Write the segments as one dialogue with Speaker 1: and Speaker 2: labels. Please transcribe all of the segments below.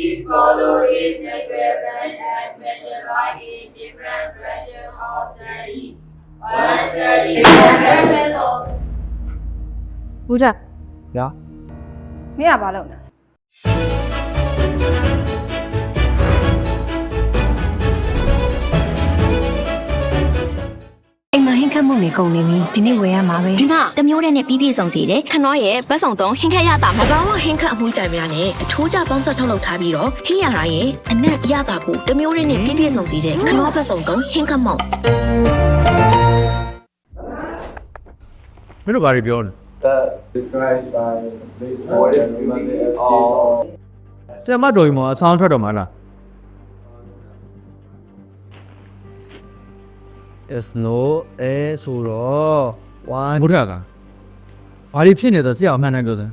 Speaker 1: Each follow is natural and specialized in different branches of study. One study branches of
Speaker 2: ဘူးကြ
Speaker 3: ညာ
Speaker 2: မင်းကဘာလုပ်နေလဲ
Speaker 4: အိမ်မှာဟင်းခတ်မှုနေကုန်နေပြီဒီနေ့ဝယ်ရမှာပဲ
Speaker 5: ဒီမှာတမျိုးတဲ့နဲ့ပြီးပြည့်စုံစေတယ်ခနောရဲ့ဘတ်ဆောင်တုံးဟင်းခက်ရတာမှာ၎
Speaker 6: င်းကဟင်းခတ်အမွှေးတိုင်များနဲ့အချိုးကျပေါင်းဆက်ထုတ်လုပ်ထားပြီးတော့ဟင်းရတာရဲ့အနက်ရတာကိုတမျိုးရင်းနဲ့ပြည့်ပြည့်စုံစီတဲ့ခနောဘတ်စုံတုံးဟင်းခတ်မောက်
Speaker 7: မင်းတို့ဘာတွေပြောလဲ
Speaker 8: that described by this word and remember as all
Speaker 7: တဲ့မတော်ကြီးမောအဆောင်ထွက်တော့မှာလား
Speaker 3: is no အဲဆိုတော့ one
Speaker 7: ဘုရားကဘာတွေဖြစ်နေတော့ဆရာအမှန်တမ်းပြောတယ်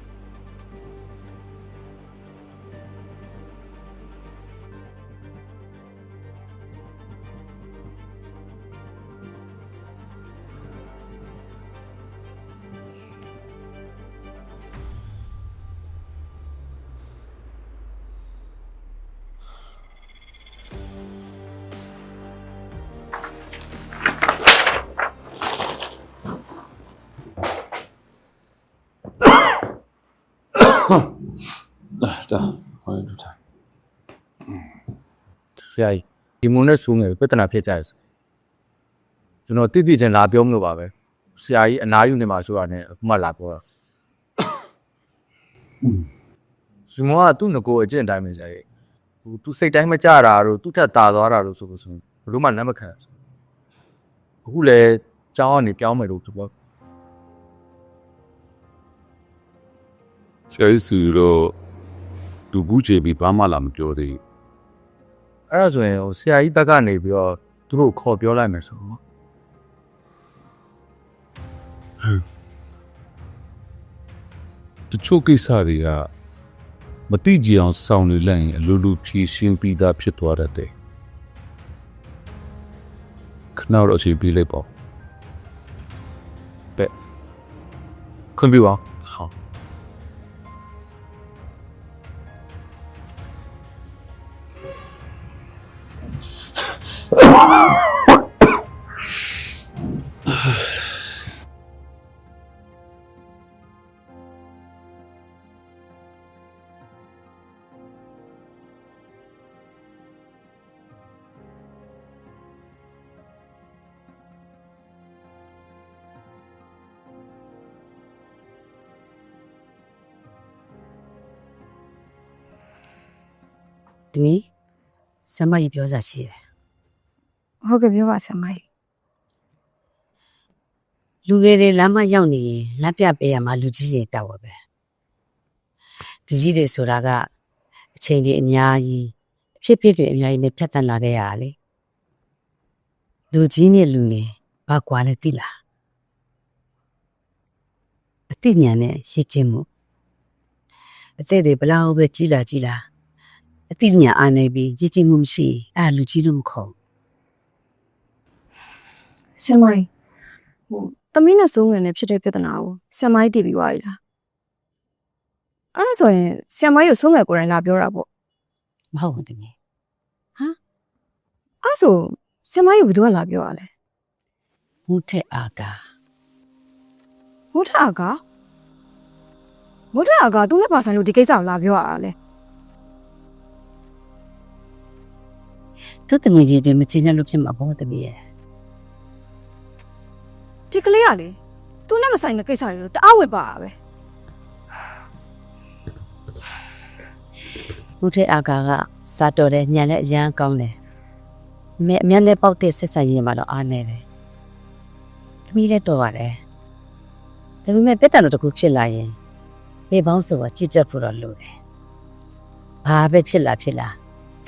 Speaker 9: ဒါဟိုလူတိုင်း
Speaker 3: ဆရာကြီးဒီမုံနဲ့ဆူငယ်ပြဿနာဖြစ်ကြရစကျွန်တော်တိတိကျကျလာပြောမလို့ပါပဲဆရာကြီးအနာယူနေမှာဆိုတာနဲ့အခုမှလာပြောတာစီမောကသူ့ငကိုအကျင့်တိုင်းပဲဆရာကြီးသူသူစိတ်တိုင်းမကြတာတို့သူ့ထက်ตาသွားတာတို့ဆိုလို့ဆိုရင်ဘယ်လို့မှလက်မခံဘူးအခုလေကျောင်းကနေပြောင်းမယ်လို့သူပြော
Speaker 9: ဆရာကြီးစုတော့သူဘူးချေပြီးဘာမှလာမပြောသေးဘူး
Speaker 3: အဲ့ဒါဆိုရင်ဟိုဆရာကြီးဘက်ကနေပြီးတော့သူတို့ခေါ်ပြောလိုက်မယ်ဆိုတော့
Speaker 9: တချို့ကိစ္စတွေကမတိကြအောင်စောင့်နေလိုက်ရင်အလိုလိုဖြည့်ရှင်းပြီးသားဖြစ်သွားတတ်တယ်ခဏတော့အချိန်ပေးလိုက်ပါဦးပဲ
Speaker 3: ခွင့်ပြုပါ
Speaker 9: ဟော။
Speaker 10: ဒီနေ့ဆမ်မကြီးပြောစားရှိတယ်
Speaker 2: ဟုတ်ကဲ့ပြောပါဆရာမကြီး။
Speaker 10: လူငယ်တွေလမ်းမရောက်နေရင်လက်ပြပေးရမှာလူကြီးတွေတောက်ရပဲ။လူကြီးတွေဆိုတာကအချိန်တွေအများကြီးအဖြစ်ဖြစ်တွေအများကြီးနဲ့ဖြတ်တန်းလာခဲ့ရတာလေ။လူကြီးနဲ့လူငယ်ဘာကွာလဲသိလား။အသိဉာဏ်နဲ့ရှင်းချင်းမှုအသက်တွေဘလောက်ပဲကြီးလာကြီးလာ အသိဉာဏ်အားနေပြီးရှင်းချင်းမှုမရှိရင်အဲ့ဒါလူကြီးလို့မခေါ်ဘူး
Speaker 2: ဆရာမကြီးဟိုတမီးနဲ့စိုးငယ်နဲ့ဖြစ်တဲ့ပြဿနာကိုဆရာမကြီးတည်ပြီးသွားပြီလားအဲ့ဒါဆိုရင်ဆရာမကြီးကိုစိုးငယ်ကိုယ်တိုင်လာပြောတာပေါ့
Speaker 10: မဟုတ်ဘူးတမီး
Speaker 2: အဲ့ဒါဆိုဆရာမကြီးကိုဘယ်သူကလာပြောရလဲ
Speaker 10: မှုထက်အာကာ
Speaker 2: မိုးထအကမိုးထအကသူနဲ့ပါဆိုင်လို့ဒီကိစ္စကိုလာပြောရတာလဲ
Speaker 10: သူတငယ်ချင်းတွေမချင်းညလို့ဖြစ်မှာပေါ့တမီးရဲ့
Speaker 2: ဒီကလေးကလေသူနဲ့မဆိုင်တဲ့ကိစ္စတွေတော့တအားဝယ်ပါတာပဲ
Speaker 10: မှုထက်အာကာကစားတော်တယ်ညံလည်းအရန်ကောင်းတယ်အမေအမျက်နဲ့ပေါက်တဲ့ဆက်ဆံရေးမှာတော့အားနေတယ်တမီးလည်းတော်ပါတယ်ဒါပေမဲ့ပြဿနာတစ်ခုဖြစ်လာရင်ဘေပေါင်းဆိုတာကြည့်ချက်ဖို့တော့လိုတယ်ဘာပဲဖြစ်လာဖြစ်လာ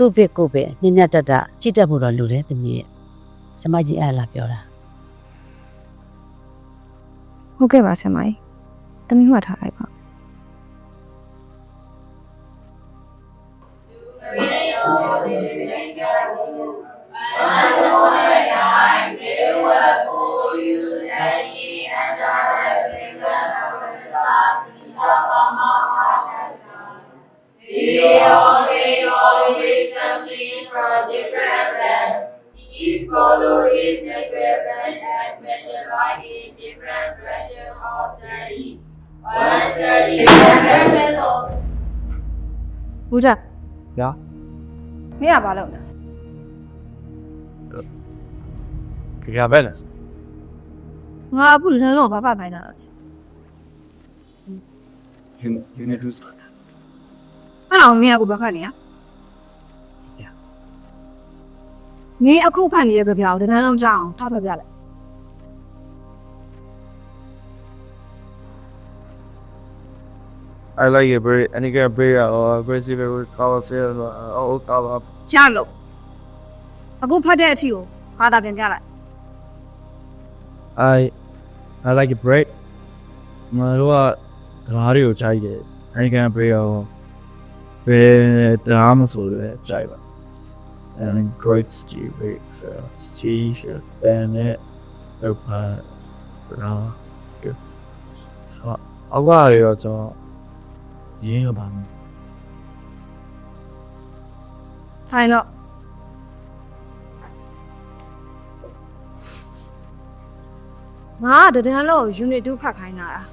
Speaker 10: သူ့ဘက်ကိုယ်ပဲမြင့်မြတ်တတ်တာကြည့်တတ်ဖို့တော့လိုတယ်တမီးရဲ့စမကြီးအဲ့ဒါလာပြောတာ
Speaker 2: ဟုတ်ကဲ့ပါဆရာမကြီးတမီးမှတ်ထားလိုက်ပါ
Speaker 1: Be all, be all. different lands. Each follow its natural branch and specialize in different branches of study. One study different branches of
Speaker 2: ဘူးကြ
Speaker 3: ညာ
Speaker 2: မင်းကဘာလုပ်လဲ
Speaker 3: ကြပဲလား
Speaker 2: ငါအခုလမ်းလုံးဘာဖတ်ခိုင်းတာလဲ
Speaker 3: you you need to
Speaker 2: အဲ့တော့မင်းကဘာဖတ်နေရ မင်းအခုဖတ်နေတဲ့ကြပြောင်းဒီလမ်းလုံးကြောင်းထားဖတ်ပြလိုက်
Speaker 3: I like it very any kind of very uh very very cover sale uh cover
Speaker 2: ရလို့အခုဖတ်တဲ့အထီကိုဘာသာပြန်ပြလိုက်
Speaker 7: I I like it bread မတို့ကဓာတ်တွေကိုခြိုက်တယ်အဲဒီကံပေးရောဘယ်ဓာတ်မဆိုလဲခြိုက်ပါ and great stew big cheese and it open နော်ဆိုအကွာရောကျွန်တော်ရင်းရပါမယ်
Speaker 2: ထိုင်တော့ငါကတဒန်းလုံး unit 2ဖတ်ခိုင်းတာလား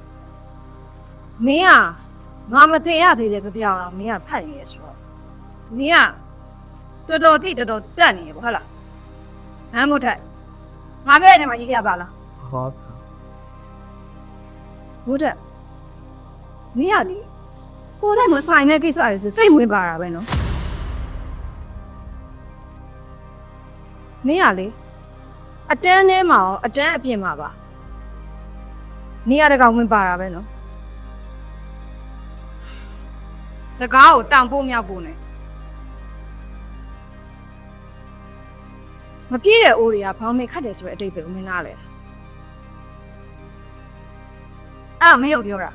Speaker 2: မင်းကငါမသိရသေးတဲ့ကြပြောင်းတော့မင်းကဖတ်နေရဆိုတော့မင်းက တော်တော်တိတော်တော်တက်နေရပေါ့ဟုတ်လားဟမ်မို့ထိုက်ငါပြောတဲ့နေရာမှာကြီးရပါလား
Speaker 7: ဟော
Speaker 2: မို့တက်မင်းကလေကိုယ်တိုင်မဆိုင်တဲ့ကိစ္စတွေဆိုသိမ့်ဝင်ပါတာပဲနော်မင်းကလေအတန်းထဲမှာရောအတန်းအပြင်မှာပါနေရတဲ့ကောင်ဝင်ပါတာပဲနော်စကားကိုတောင်ပို့မြောက်ပို့နေ မပြည့်တဲ့အိုးတွေကဘောင်းမေခတ်တယ်ဆိုတဲ့အတိတ်ပဲဦးမင်းနားလေအဲ့ဒါမဟုတ်ပြောတာ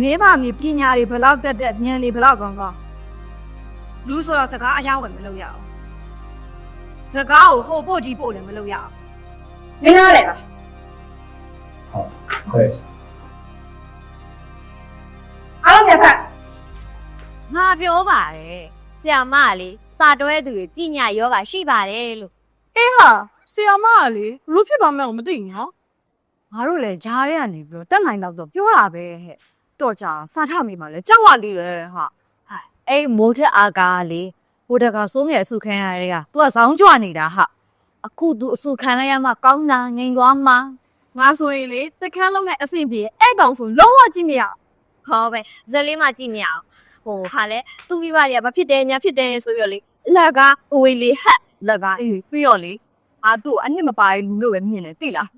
Speaker 2: မင်းပါမြေပညာတွေဘယ်လောက်တက်တက်ဉာဏ်တွေဘယ်လောက်ကောင်းကောင်းလူဆိုတော့စကားအယောင်းဝင်မလုပ်ရအောင်စကားကိုဟိုပို့ဒီပို့လည်းမလုပ်ရအောင်မင်းနားလေလား
Speaker 8: Yes.
Speaker 2: အားလုံးပြဖက်
Speaker 5: ငါပြောပါတယ် ဆရာမကလေစာတွဲသူတွေကြီးညာယောဂရှိပါတယ်လို့
Speaker 11: အေးဟာဆီယာမကလေဘလို့ဖြစ်ပါမဲ့ကိုမသိဘူးနော်
Speaker 2: ငါတို့လည်းဂျားရဲကနေပြီးတော့တက်နိုင်တော့တော့ပြောတာပဲဟဲ့တော့ကြာစာထမိမှာလဲကြောက်ရလေးပဲဟာ
Speaker 10: အဲ့မိုးထက်အာကားလေဟိုတကစိုးငယ်အဆုခံရတဲ့က तू ကဇောင်းကြွနေတာဟာအခု तू အဆုခံလိုက်ရမှကောင်းတာငိန်သွားမှာ
Speaker 11: ငါဆိုရင်လေတခန်းလုံးနဲ့အဆင်ပြေအဲ့ကောင်ဆိုလုံးဝကြည့်မရ
Speaker 5: ဟောပဲဇက်လေးမှကြည့်နေအောင် ဟိုဟာလေသူမိဘတွေကဘာဖြစ်တယ်ညာဖြစ်တယ်ဆိုပြီးတော့လေလက်ကဝေးလေးဟက်
Speaker 2: လက်ကအေးပြီးတော့လေအာသူ့အနှစ်မပါရင်လူလို့ပဲမြင်တယ်သိလား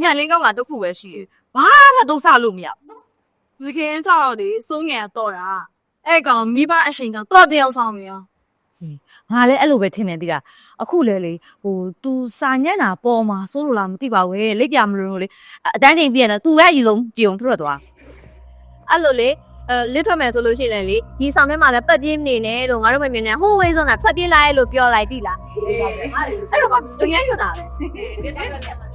Speaker 2: ညလေးကောင်ကတခုပဲရှိတယ်ဘာမှတော့စလို့မရဘူး
Speaker 11: ဒီခင်ကြောက်လေစိုးငယ်တော့တာအဲ့ကောင်မိဘအရှင်ကတော့တယောက်ဆောင်နေရော
Speaker 10: ငါလည်းအဲ့လိုပဲထင်နေတိလားအခုလေလေဟို तू စာညံ့တာပေါ်မှာစိုးလို့လားမသိပါဘူးဟဲ့လက်ပြမလို့လေအတန်းချိန်ပြည့်နေ तू ပဲအရင်ဆုံးကြုံထွက်သွား
Speaker 5: အဲ့လိုလေ အဲလစ်ထွက်မယ်ဆိုလို့ရှိရင်လေဒီဆောင်ထဲမှာလည်းပတ်ပြင်းနေတယ်လို့ငါတို့မမြင်နဲ့ဟိုးဝေးဆုံးတာဖက်ပြင်းလာရဲ့လို့ပြောလိုက်တိလားအဲ့တော့ကတကယ်ရတာပဲ။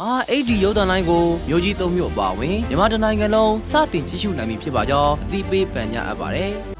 Speaker 12: မာအိတ်ဒီရုပ်သံလိုင်းကိုမျိုးကြီးသုံးမျိုးအပါအဝင်မြန်မာတိုင်းနိုင်ငံလုံးစတင်ကြည့်ရှုနိုင်ပြီဖြစ်ပါကြောင်းအသိပေးပန်ကြားအပ်ပါတယ်။